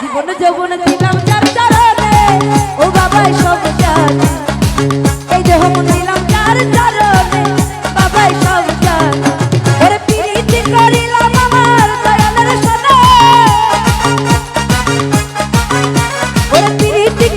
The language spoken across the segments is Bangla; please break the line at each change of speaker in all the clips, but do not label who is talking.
জীবন যৌবন দিলাম যার চরণে ও বাবাই সব জানে। এই দেহ মন দিলাম যার চরণে বাবাই সব জানে। ওরে প্রীতি করিলাম আমার দয়ালের সনে। ওরে প্রীতি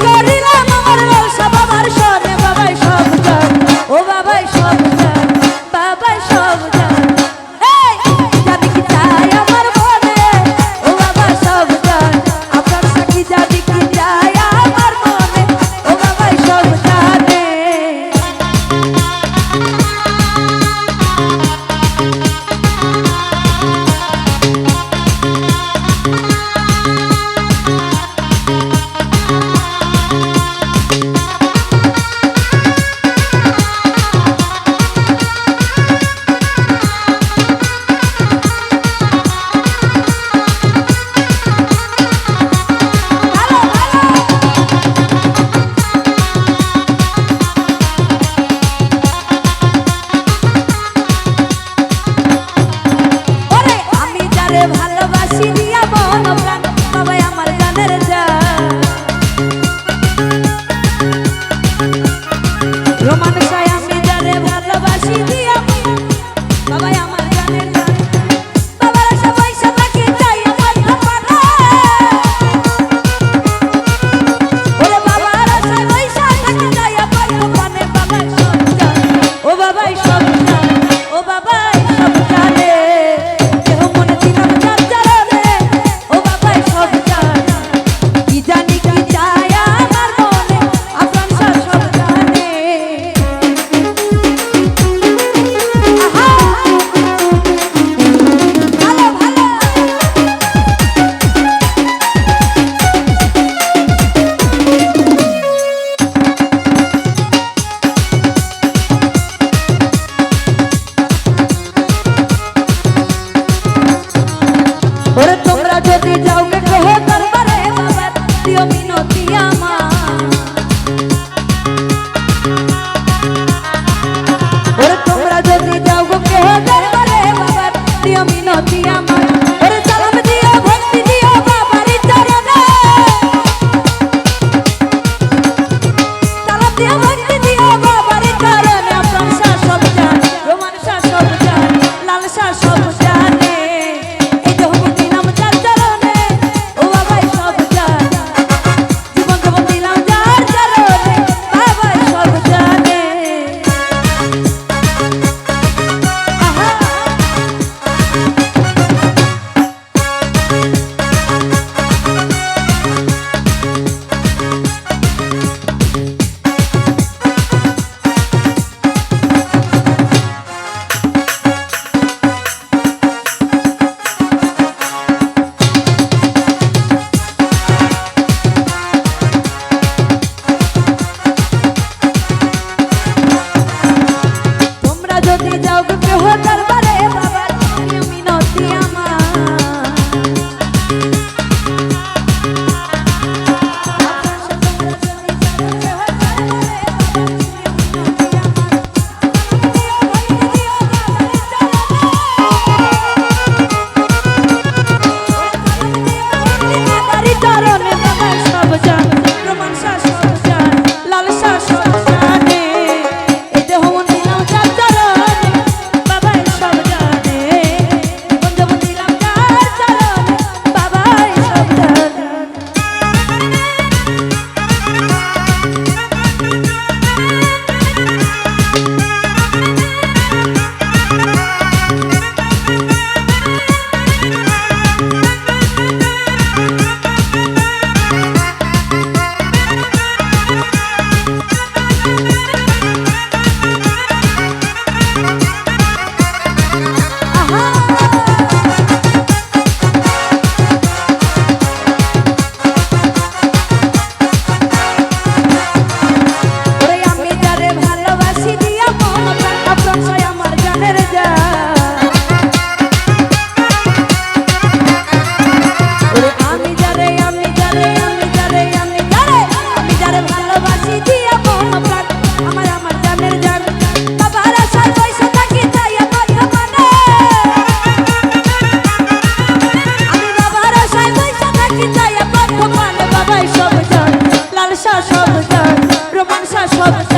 সত্তর প্রমাণ শাসক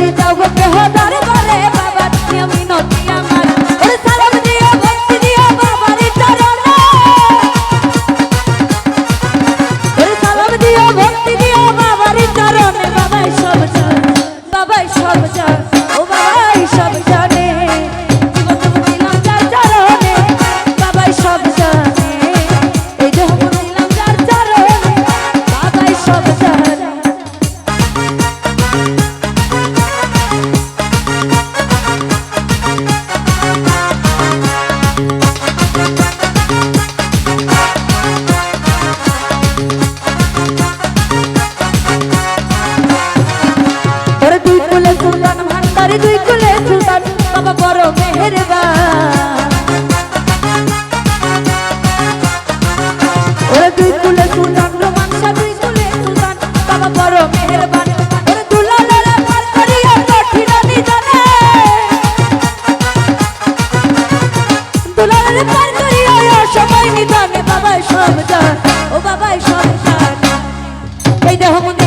Sobre বাবাই সর্বদান ও বাবাই সর্বদান এই দেহ মন